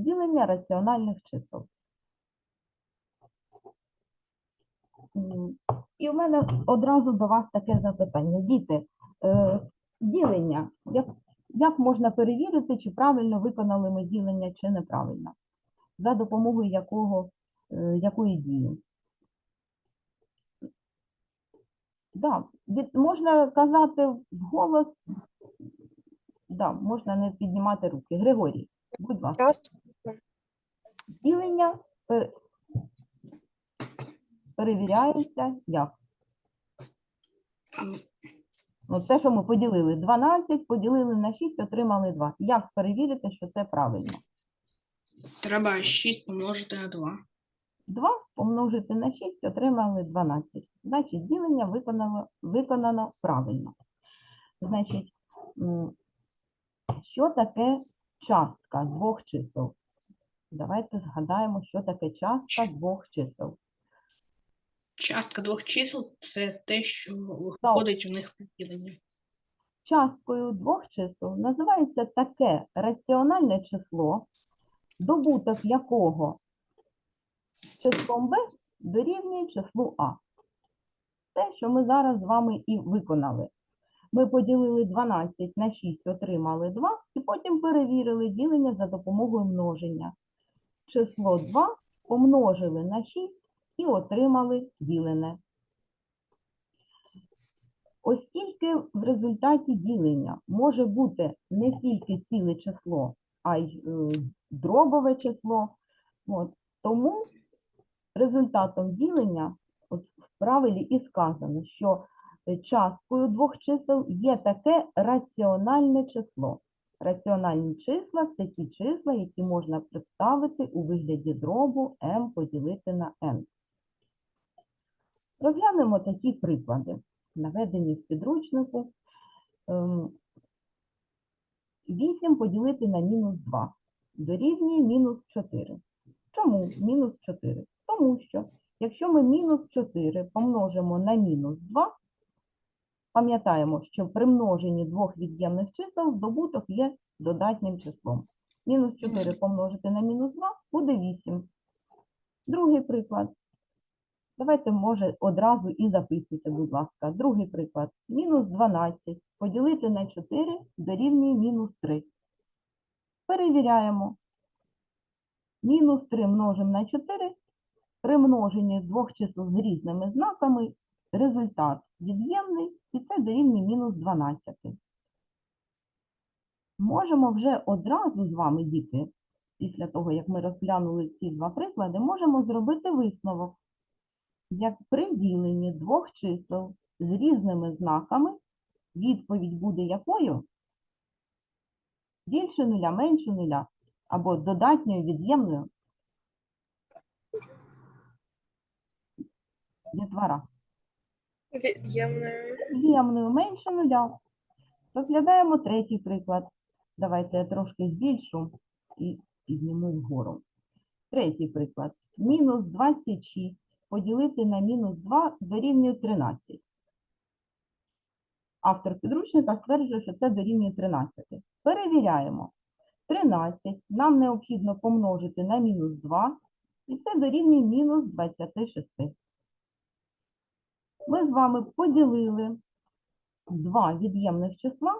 Ділення раціональних чисел. І в мене одразу до вас таке запитання. Діти, е, ділення, як, як можна перевірити, чи правильно виконали ми ділення, чи неправильно? За допомогою якого, е, якої дії? Да, від, можна казати вголос, да, можна не піднімати руки. Григорій, будь ласка. Ділення перевіряється як? От те, що ми поділили 12, поділили на 6, отримали 2. Як перевірити, що це правильно? Треба 6 помножити на 2. 2 помножити на 6, отримали 12. Значить, ділення виконано, виконано правильно. Значить, що таке частка двох чисел? Давайте згадаємо, що таке частка двох чисел. Частка двох чисел це те, що виходить в них поділення. Часткою двох чисел називається таке раціональне число, добуток якого числом b дорівнює числу а. Те, що ми зараз з вами і виконали. Ми поділили 12 на 6, отримали 2, і потім перевірили ділення за допомогою множення. Число 2 помножили на 6 і отримали ділене. Оскільки в результаті ділення може бути не тільки ціле число, а й е, дробове число, от, тому результатом ділення от в правилі і сказано, що часткою двох чисел є таке раціональне число. Раціональні числа це ті числа, які можна представити у вигляді дробу m поділити на n. Розглянемо такі приклади, наведені в підручнику. Ем, 8 поділити на мінус 2 дорівнює мінус 4. Чому мінус 4? Тому що, якщо ми мінус 4 помножимо на мінус 2, пам'ятаємо, що при множенні двох від'ємних чисел добуток є додатнім числом. Мінус 4 помножити на мінус 2 буде 8. Другий приклад. Давайте, може, одразу і записуйте, будь ласка. Другий приклад. Мінус 12 поділити на 4 дорівнює мінус 3. Перевіряємо. Мінус 3 множимо на 4. При множенні двох чисел з різними знаками результат від'ємний, і це дорівнює мінус 12. Можемо вже одразу з вами, діти, після того, як ми розглянули ці два приклади, можемо зробити висновок. Як при діленні двох чисел з різними знаками, відповідь буде якою? Більше нуля, менше нуля, або додатньою від'ємною. Дітвора. Від'ємною. Від'ємною менше нуля. Розглядаємо третій приклад. Давайте я трошки збільшу і підніму вгору. Третій приклад. Мінус 26 поділити на мінус 2 дорівнює 13. Автор підручника стверджує, що це дорівнює 13. Перевіряємо. 13 нам необхідно помножити на мінус 2, і це дорівнює мінус 26. Ми з вами поділили два від'ємних числа,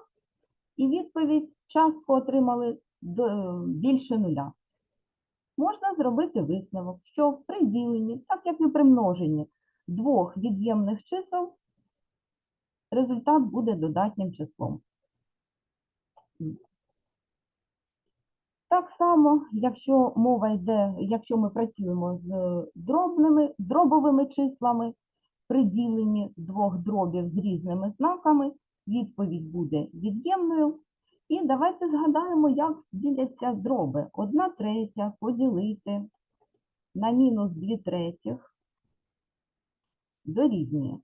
і відповідь частку отримали до- більше нуля. Можна зробити висновок, що при діленні, так як і при множенні двох від'ємних чисел, результат буде додатнім числом. Так само, якщо мова йде, якщо ми працюємо з дробними, дробовими числами, при діленні двох дробів з різними знаками, відповідь буде від'ємною. І давайте згадаємо, як діляться дроби. Одна третя поділити на мінус 2 третіх дорівнює.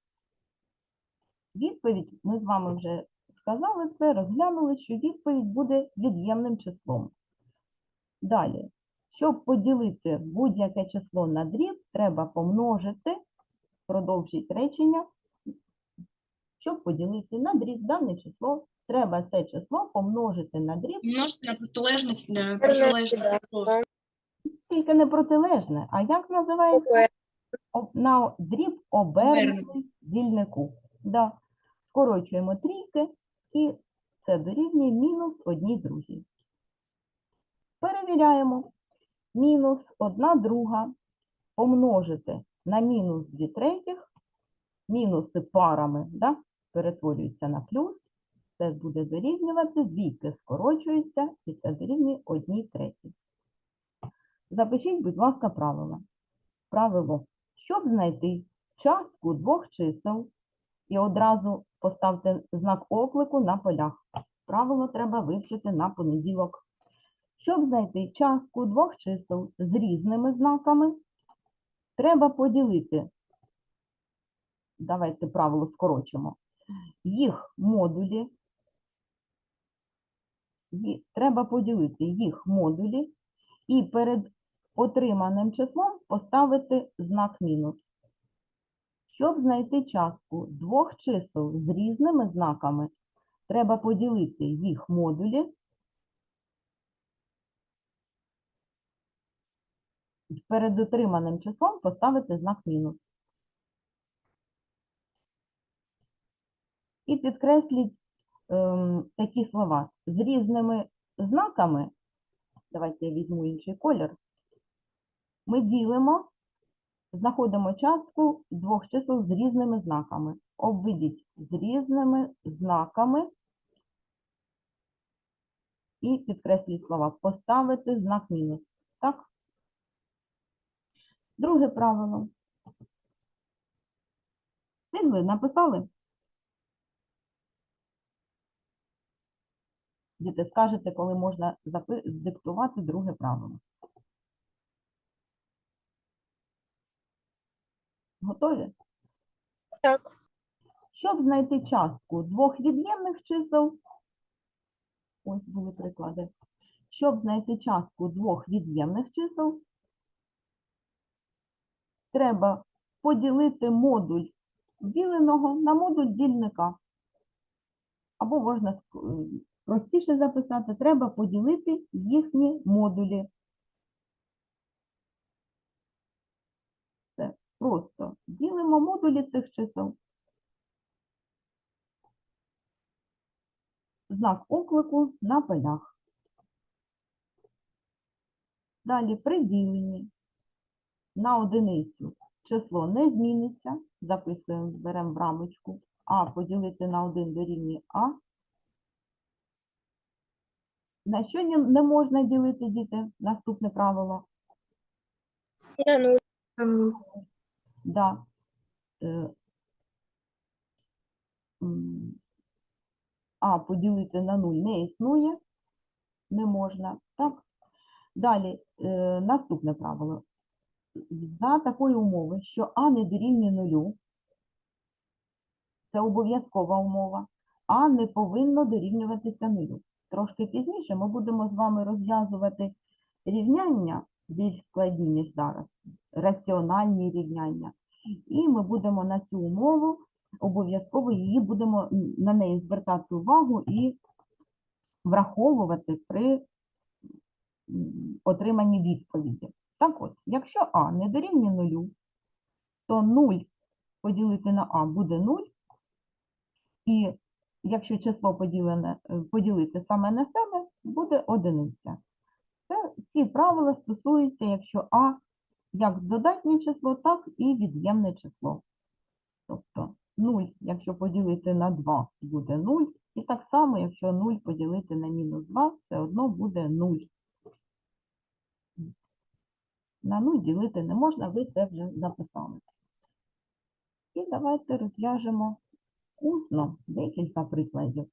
Відповідь ми з вами вже сказали це, розглянули, що відповідь буде від'ємним числом. Далі, щоб поділити будь-яке число на дріб, треба помножити, продовжіть речення, щоб поділити на дріб дане число, треба це число помножити на дріб Множити на протилежне, на протилежне число. тільки не протилежне, а як називається? На дріб обернений дільнику. Да. Скорочуємо трійки, і це дорівнює мінус одній другій. Перевіряємо. Мінус одна друга помножити на мінус 2 третіх, мінуси парами да, перетворюються на плюс, це буде дорівнювати, двійки скорочуються, і це дорівнює одній третій. Запишіть, будь ласка, правила. Правило. Щоб знайти частку двох чисел, і одразу поставте знак оклику на полях. Правило треба вивчити на понеділок. Щоб знайти частку двох чисел з різними знаками, треба поділити, давайте правило скорочимо, їх модулі, треба поділити їх модулі і перед отриманим числом поставити знак мінус. Щоб знайти частку двох чисел з різними знаками, треба поділити їх модулі перед отриманим числом поставити знак мінус. І підкресліть ем, такі слова з різними знаками. Давайте я візьму інший колір. Ми ділимо, знаходимо частку двох чисел з різними знаками. Обведіть з різними знаками і підкресліть слова. Поставити знак мінус. Так? Друге правило. Встигли? Написали? Діти, скажете, коли можна диктувати друге правило. Готові? Так. Щоб знайти частку двох від'ємних чисел, ось були приклади. Щоб знайти частку двох від'ємних чисел, треба поділити модуль діленого на модуль дільника. Або можна е, простіше записати, треба поділити їхні модулі. Це просто ділимо модулі цих чисел. знак оклику на полях. Далі при діленні на одиницю число не зміниться. Записуємо, беремо в рамочку. А поділити на 1 дорівнює А. На що не, можна ділити, діти? Наступне правило. На нуль. Да. Е, А поділити на 0 не існує, не можна. Так? Далі, е, наступне правило. За такої умови, що А не дорівнює нулю, це обов'язкова умова, А не повинно дорівнюватися нулю. Трошки пізніше ми будемо з вами розв'язувати рівняння більш складні, ніж зараз, раціональні рівняння. І ми будемо на цю умову обов'язково її будемо на неї звертати увагу і враховувати при отриманні відповіді. Так от, якщо А не дорівнює нулю, то 0 поділити на А буде 0, і якщо число поділене, е, поділити саме на себе, буде одиниця. Це, ці правила стосуються, якщо А як додатнє число, так і від'ємне число. Тобто 0, якщо поділити на 2, буде 0. І так само, якщо 0 поділити на мінус 2, все одно буде 0. На 0 ділити не можна, ви це вже записали. І давайте розв'яжемо усно декілька прикладів.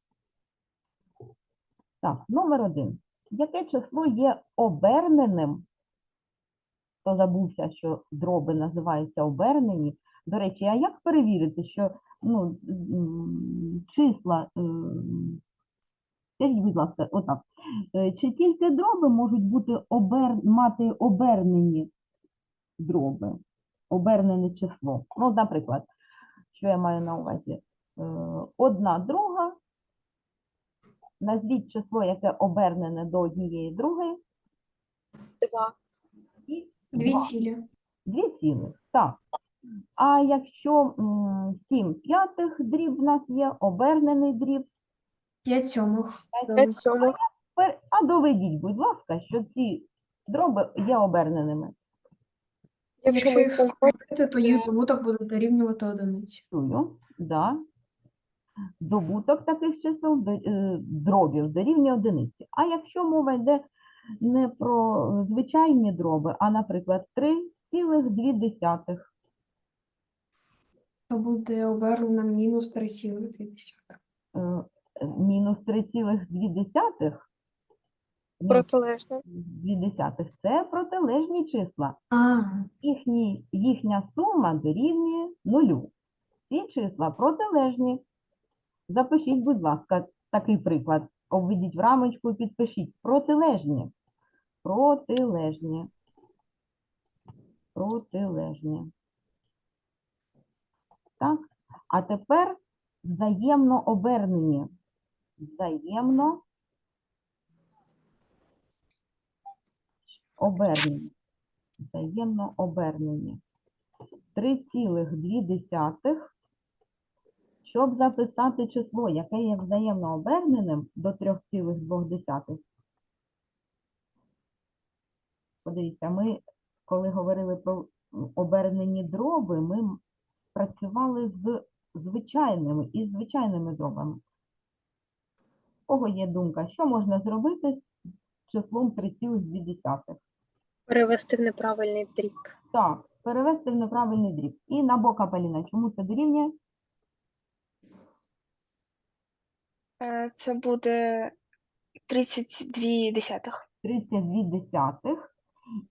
Так, номер один. Яке число є оберненим? Хто забувся, що дроби називаються обернені. До речі, а як перевірити, що ну, числа, скажіть, будь ласка, отак, е, чи тільки дроби можуть бути обер... мати обернені дроби, обернене число? Ну, наприклад, що я маю на увазі? Е, Одна друга, назвіть число, яке обернене до однієї другої, Два. і Дві два. цілі. Дві цілих, так. А якщо м, 7 п'ятих дріб в нас є, обернений дріб, П'ять сьомих. п'ять сьомих. А доведіть, будь ласка, що ці дроби є оберненими. Якщо ми їх їх то їх добуток буде дорівнювати одиниці. Чую, да. Добуток таких чисел до- е, дробів дорівнює одиниці. А якщо мова йде не про звичайні дроби, а, наприклад, 3,2, То буде обернено мінус 3,2. Мінус 3,2, ну, протилежно. 2 це протилежні числа. А, Їхні, їхня сума дорівнює нулю. Ці числа протилежні. Запишіть, будь ласка, такий приклад. Обведіть в рамочку і підпишіть. Протилежні. Протилежні. Протилежні. Так. А тепер взаємно обернені. Взаємно обернені. Взаємно обернені. 3,2, щоб записати число, яке є взаємно оберненим до 3,2. Подивіться, ми, коли говорили про обернені дроби, ми працювали з звичайними і звичайними дробами. У кого є думка, що можна зробити з числом 3,2? Перевести в неправильний дріб. Так, перевести в неправильний дріб. І на бока Поліна, чому це дорівнює? Е, Це буде 32 десятих. 32 десятих.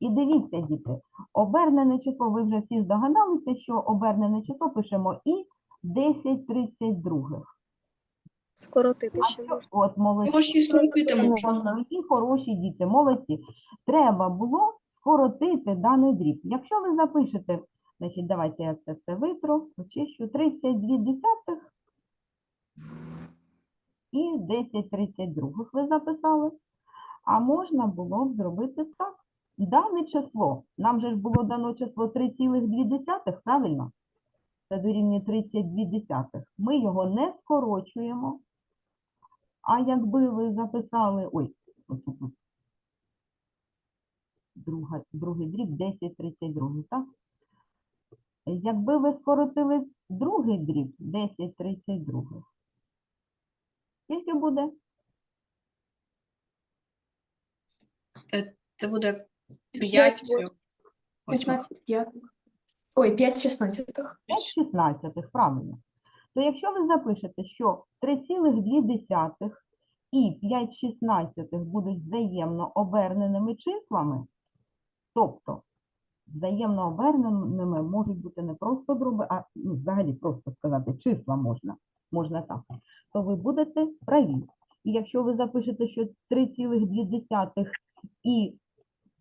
І дивіться, діти, обернене число, ви вже всі здогадалися, що обернене число пишемо і 10 32. Скоротити А ще що, можна. от молодці, Його ще й скоротити можна. можна, які хороші діти, молодці. Треба було скоротити даний дріб. Якщо ви запишете, значить, давайте я це все витру, очищу, 32 десятих і 10 32 ви записали. А можна було б зробити так. Дане число, нам же ж було дано число 3,2, правильно? Це дорівнює 32 десятих. Ми його не скорочуємо. А якби ви записали, ой. Друга, другий дріб 10 32, так? Якби ви скоротили другий дріб 10 32, скільки буде? Це буде П'ять 5 буде. 15 п'ятих. Ой, 5 шістнадцятих. 5 шістнадцятих, правильно. То якщо ви запишете, що 3,2 і 5 шістнадцятих будуть взаємно оберненими числами, тобто взаємно оберненими можуть бути не просто дроби, а ну, взагалі просто сказати, числа можна, можна так, то ви будете праві. І якщо ви запишете, що 3,2 і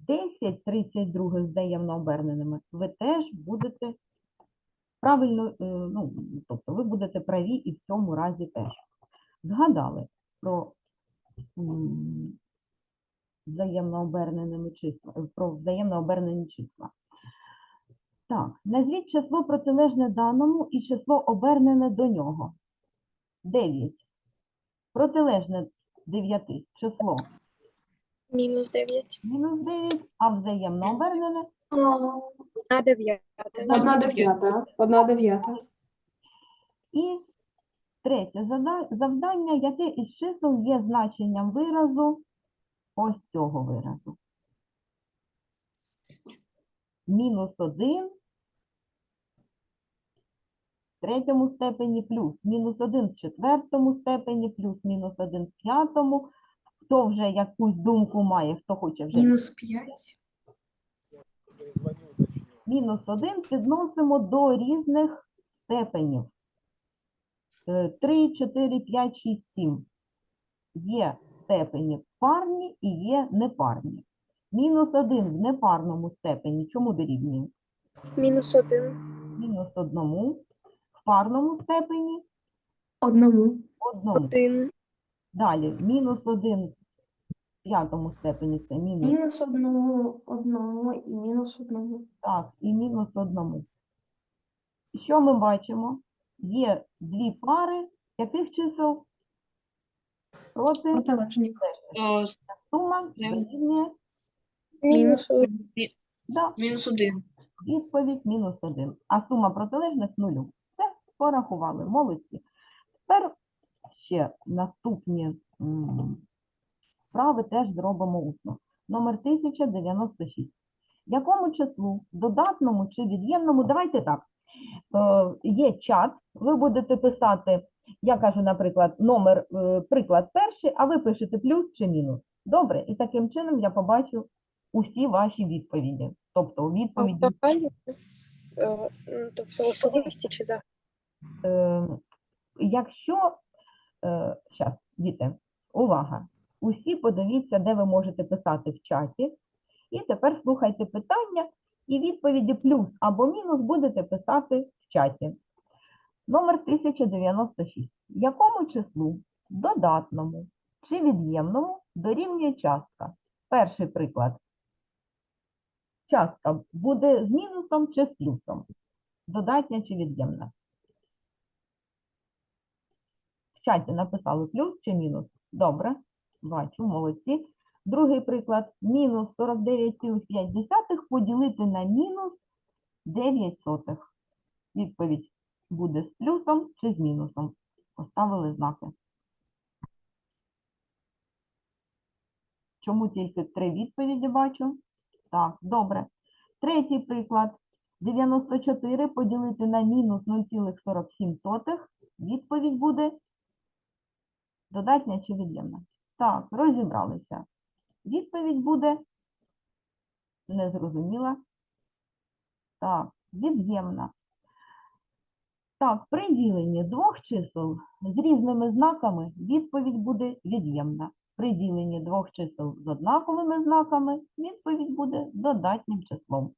10 32 взаємно оберненими, ви теж будете правильно, е, ну, тобто ви будете праві і в цьому разі теж. Згадали про взаємно оберненими числа, е, про взаємно обернені числа. Так, назвіть число протилежне даному і число обернене до нього. 9. Протилежне 9 число Мінус 9. мінус 9, а взаємно обернене На 9. Одна дев'ята. Одна дев'ята. І третє завдання, яке із чисел є значенням виразу ось цього виразу. Мінус 1 в третьому степені плюс мінус 1 в четвертому степені плюс мінус 1 в п'ятому. Хто вже якусь думку має, хто хоче вже Мінус 5. Мінус 1 підносимо до різних степенів. Е, 3, 4, 5, 6, 7. Є степені парні і є непарні. Мінус 1 в непарному степені чому дорівнює? Мінус 1. Мінус 1 в парному степені Одному. одному. 1. Далі мінус 1 в п'ятому степені це мінус Мінус одного, одного і мінус одного. Так, і мінус одному. Що ми бачимо? Є дві пари яких чисел? Проти Протилежні. Сума Прям. дорівнює Мінус один. да, мінус один. відповідь мінус один. А сума протилежних нулю. Все, порахували, молодці. Тепер ще наступні м, вправи теж зробимо усно. Номер 1096. Якому числу, додатному чи від'ємному, давайте так. Е, є чат, ви будете писати, я кажу, наприклад, номер, е, приклад перший, а ви пишете плюс чи мінус. Добре, і таким чином я побачу усі ваші відповіді. Тобто відповіді Загальні, е, тобто особисті чи за якщо зараз, діти, увага! Усі подивіться, де ви можете писати в чаті. І тепер слухайте питання, і відповіді плюс або мінус будете писати в чаті. Номер 1096. Якому числу додатному чи від'ємному дорівнює частка? Перший приклад. Частка буде з мінусом чи з плюсом? Додатня чи від'ємна? В чаті написали плюс чи мінус? Добре, бачу, молодці. Другий приклад. Мінус 49,5 поділити на мінус 9 сотих. Відповідь буде з плюсом чи з мінусом. Поставили знаки. Чому тільки три відповіді бачу? Так, добре. Третій приклад. 94 поділити на мінус 0,47. Відповідь буде Додатня чи від'ємна? Так, розібралися. Відповідь буде незрозуміла. Так, від'ємна. Так, при діленні двох чисел з різними знаками відповідь буде від'ємна. При діленні двох чисел з однаковими знаками відповідь буде додатнім числом.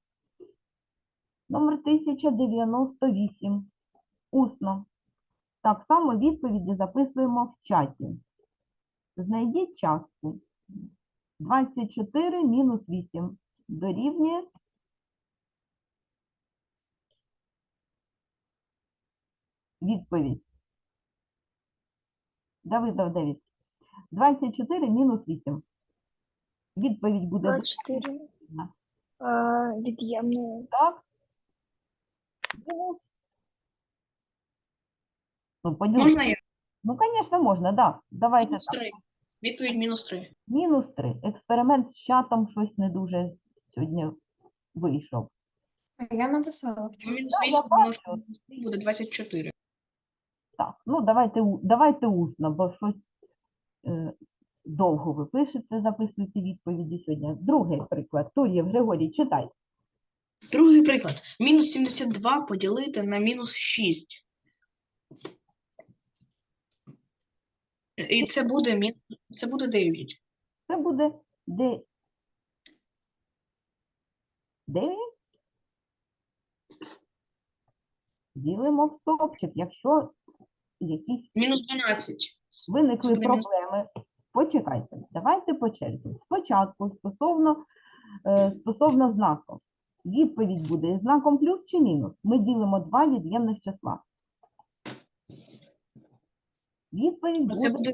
Номер 1098. Усно. Так само відповіді записуємо в чаті. Знайдіть частку. 24 мінус 8 дорівнює відповідь. Давидов 9. 24 мінус 8. Відповідь буде 24. дорівнює. Е, Від'ємною. Так? Мінус. Ну, поділити. Можна я? Ну, звісно, можна, так. Да. Давайте Мінус так. три. Відповідь мінус три. Мінус 3. Експеримент з чатом щось не дуже сьогодні вийшов. Я написала. Мінус Да, я вісім помножити бачу. на мінус три буде 24. Так, ну давайте, у- давайте усно, бо щось е, довго ви пишете, записуєте відповіді сьогодні. Другий приклад. Тур'єв Григорій, читай. Другий приклад. Мінус 72 поділити на мінус 6. І це буде, мін... це буде 9. Це буде де... 9. Ділимо в стовпчик, якщо якісь Мінус 12. виникли мінус- проблеми. Почекайте, давайте по черзі. Спочатку стосовно, е, стосовно знаку. Відповідь буде знаком плюс чи мінус. Ми ділимо два від'ємних числа. Відповідь Це буде буде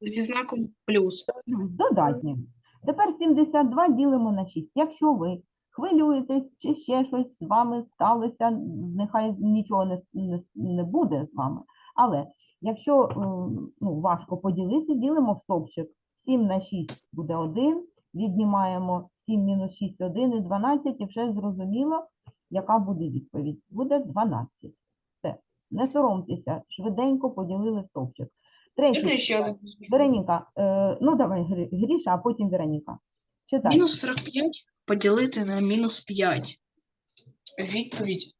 зі знаком плюс. додатнім. Тепер 72 ділимо на 6. Якщо ви хвилюєтесь чи ще щось з вами сталося, нехай нічого не, не, не буде з вами. Але якщо ем, ну, важко поділити, ділимо в стовпчик. 7 на 6 буде 1, віднімаємо 7 мінус 6 1 і 12, і вже зрозуміло, яка буде відповідь. Буде 12. Не соромтеся, швиденько поділили стовпчик. Третій. Ще Вероніка, е, ну давай, Гри- Гріша, а потім Вероніка. Читай. Мінус 45 поділити на мінус 5. Відповідь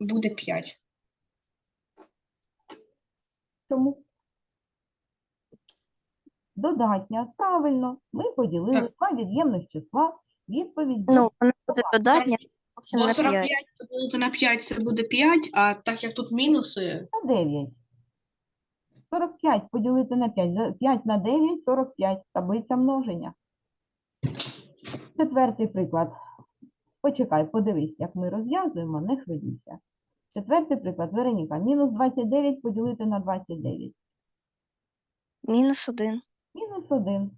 буде 5. Чому? Додатня. Правильно. Ми поділили два від'ємних числа. Відповідь Ну, вона буде додатня, Бо на 45 5. поділити на 5 це буде 5, а так як тут мінуси, на 9. 45 поділити на 5. 5 на 9 – 45. Таблиця множення. Четвертий приклад. Почекай, подивись, як ми розв'язуємо, не хвилюйся. Четвертий приклад. Вероніка. Мінус 29 поділити на 29. Мінус один. Мінус 1.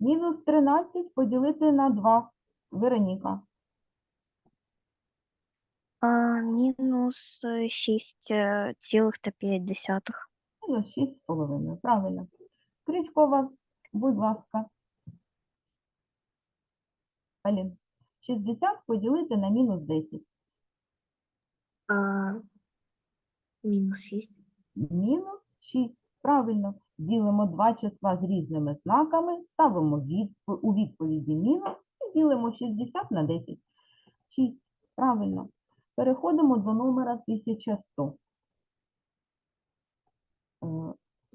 Мінус 13 поділити на 2. Вероніка. А, мінус е, шість е, цілих та п'ять десятих. Мінус 6,5. Правильно. Крючкова, будь ласка. Алін. 60 поділити на мінус 10. А, мінус 6. Мінус 6. Правильно. Ділимо два числа з різними знаками, ставимо від, у відповіді мінус і ділимо 60 на 10. 6. Правильно. Переходимо до номера 1100. Е,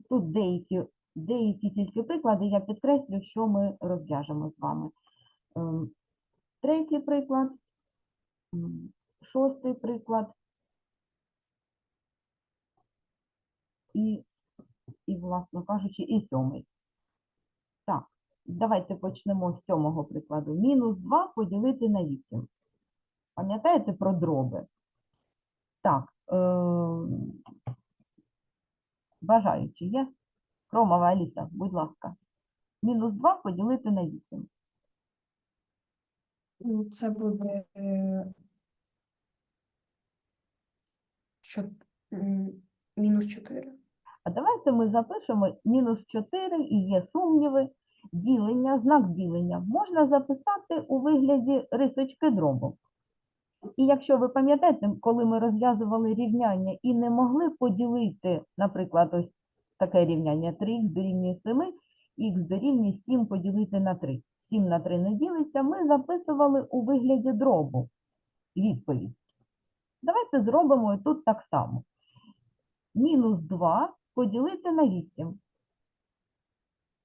Тут деякі, деякі тільки приклади, я підкреслю, що ми розв'яжемо з вами. Ем, Третій приклад, шостий приклад і, і, власно кажучи, і сьомий. Так, давайте почнемо з сьомого прикладу. Мінус 2 поділити на 8. Пам'ятаєте про дроби? Так, ем, бажаючи є? Кромова Аліса, будь ласка. Мінус 2 поділити на 8. Ну, Це буде е, що, мінус 4. А давайте ми запишемо мінус 4 і є сумніви. Ділення, знак ділення можна записати у вигляді рисочки дробу. І якщо ви пам'ятаєте, коли ми розв'язували рівняння і не могли поділити, наприклад, ось таке рівняння 3х дорівнює 7, х дорівнює 7 поділити на 3. 7 на 3 не ділиться, ми записували у вигляді дробу відповідь. Давайте зробимо тут так само. Мінус 2 поділити на 8.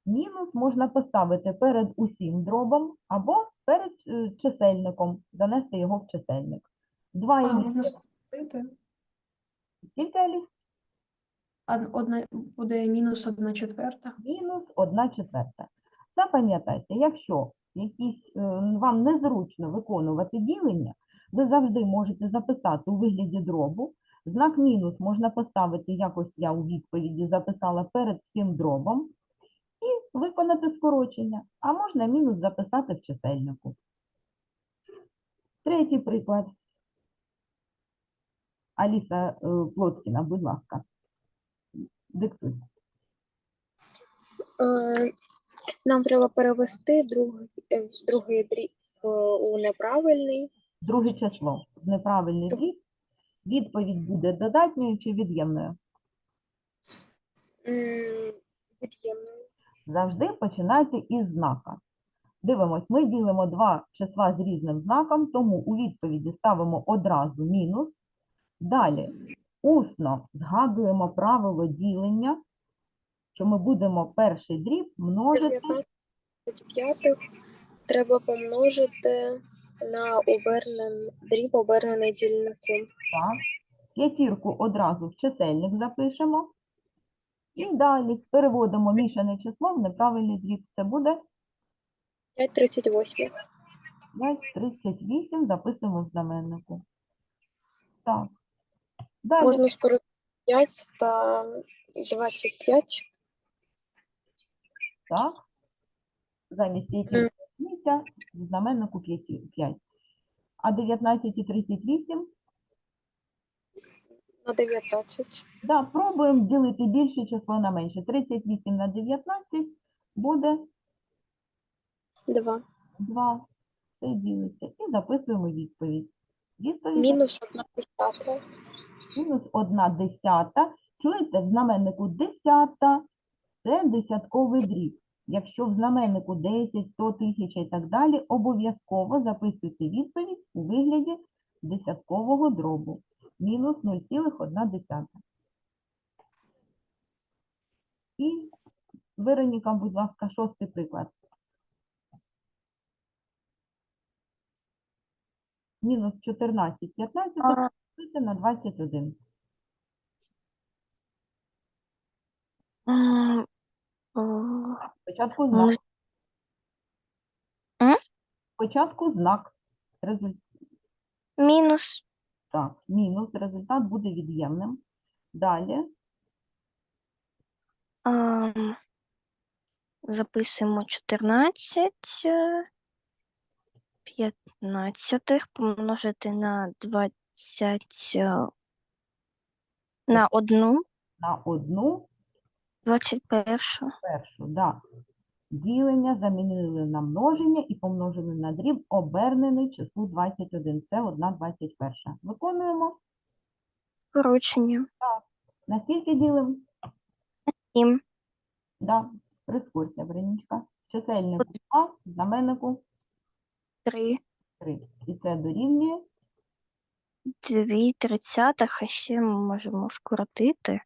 Мінус можна поставити перед усім дробом або перед е, чисельником, занести його в чисельник. 2 А, і можна 8. скоротити. Скільки, Аліс? Одна, буде мінус 1 четверта. Мінус 1 четверта. Запам'ятайте, якщо якісь, е, вам незручно виконувати ділення, ви завжди можете записати у вигляді дробу. Знак мінус можна поставити, якось я у відповіді записала перед всім дробом, і виконати скорочення, а можна мінус записати в чисельнику. Третій приклад. Аліса е, Плоткіна, будь ласка. Диктуй. Е, Нам треба перевести другий, е, другий дріб у неправильний. Друге число. в Неправильний дріб. Відповідь буде додатньою чи від'ємною. Від'ємною. Завжди починайте із знака. Дивимось, ми ділимо два числа з різним знаком, тому у відповіді ставимо одразу мінус. Далі усно згадуємо правило ділення, що ми будемо перший дріб множити 19 треба помножити на обернений дріб, обернений дільником. Так. П'ятірку одразу в чисельник запишемо. І далі переводимо мішане число в неправильний дріб. Це буде 5,38. 5,38 записуємо в знаменнику. Так. Далі Можна скоротити 5 та 25. так. Замість п'яти місця в знаменнику 5. А 19 і 38 на 19. Да, пробуємо ділити більше число на менше. 38 на 19 буде 2. 2. Це ділиться. І записуємо відповідь. Відповідь Мінус 1 десята. мінус 1 десята. Чуєте, в знаменнику десята – це десятковий дріб. Якщо в знаменнику 10, 100, 1000 і так далі, обов'язково записуйте відповідь у вигляді десяткового дробу. Мінус 0,1. І, Вероніка, будь ласка, шостий приклад. Мінус 14, 15 А, на 21. М, о, Спочатку знак. Спочатку знак. Результат. Мінус. Так, мінус. Результат буде від'ємним. Далі. ам, Записуємо 14 е, 15 помножити на 20 е, на одну На одну 21. першу. Да. Ділення замінили на множення і помножили на дріб, обернений числу 21. Це 1 21. Виконуємо. Скорочення. На скільки ділимо? 7. Да. Прискорся, Веронічка. Чисельнику 2, знаменнику 3. 3. І це дорівнює 2 тридцятих, а ще ми можемо скоротити.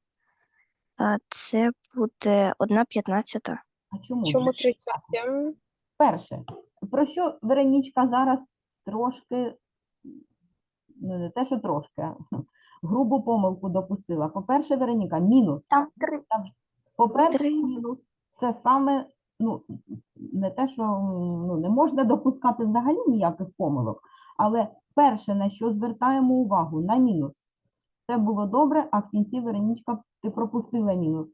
А Це буде 1 п'ятнадцята. А чому? Чому 30? Перше, про що Веронічка зараз трошки, ну не те, що трошки, грубу помилку допустила. По-перше, Вероніка, мінус. Там 3. По-перше, три. мінус це саме, ну, не те, що ну, не можна допускати взагалі ніяких помилок, але перше, на що звертаємо увагу, на мінус. Це було добре, а в кінці Веронічка, ти пропустила мінус.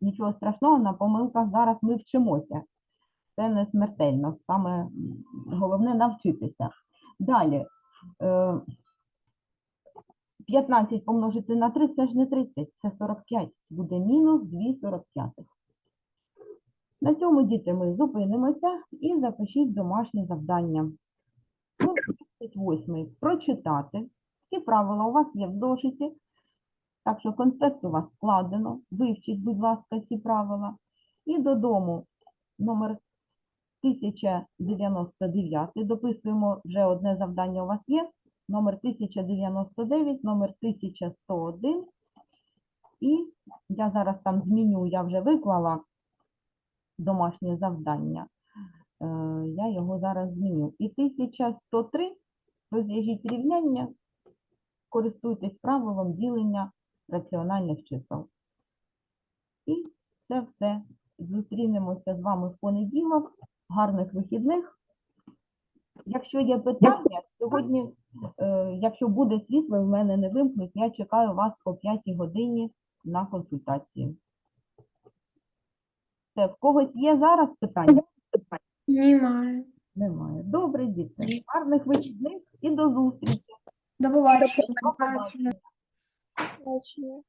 Нічого страшного, на помилках зараз ми вчимося. Це не смертельно, саме головне навчитися. Далі. е, 15 помножити на 3 це ж не 30, це 45. Буде мінус 2 45. На цьому, діти, ми зупинимося і запишіть домашнє завдання. 38. Прочитати. Всі правила у вас є в зошиті. Так що конспект у вас складено. Вивчіть, будь ласка, ці правила. І додому номер 1099. Дописуємо вже одне завдання у вас є. Номер 1099, номер 1101. І я зараз там зміню, я вже виклала домашнє завдання. Е, Я його зараз зміню. І 1103 розв'яжіть рівняння, користуйтесь правилом ділення раціональних чисел. І це все. Зустрінемося з вами в понеділок. Гарних вихідних. Якщо є питання, сьогодні, е, якщо буде світло, в мене не вимкнуть, я чекаю вас о 5 годині на консультації. Це в когось є зараз питання? Немає. Немає. Добре, діти. Гарних вихідних і до зустрічі. До побачення. До побачення.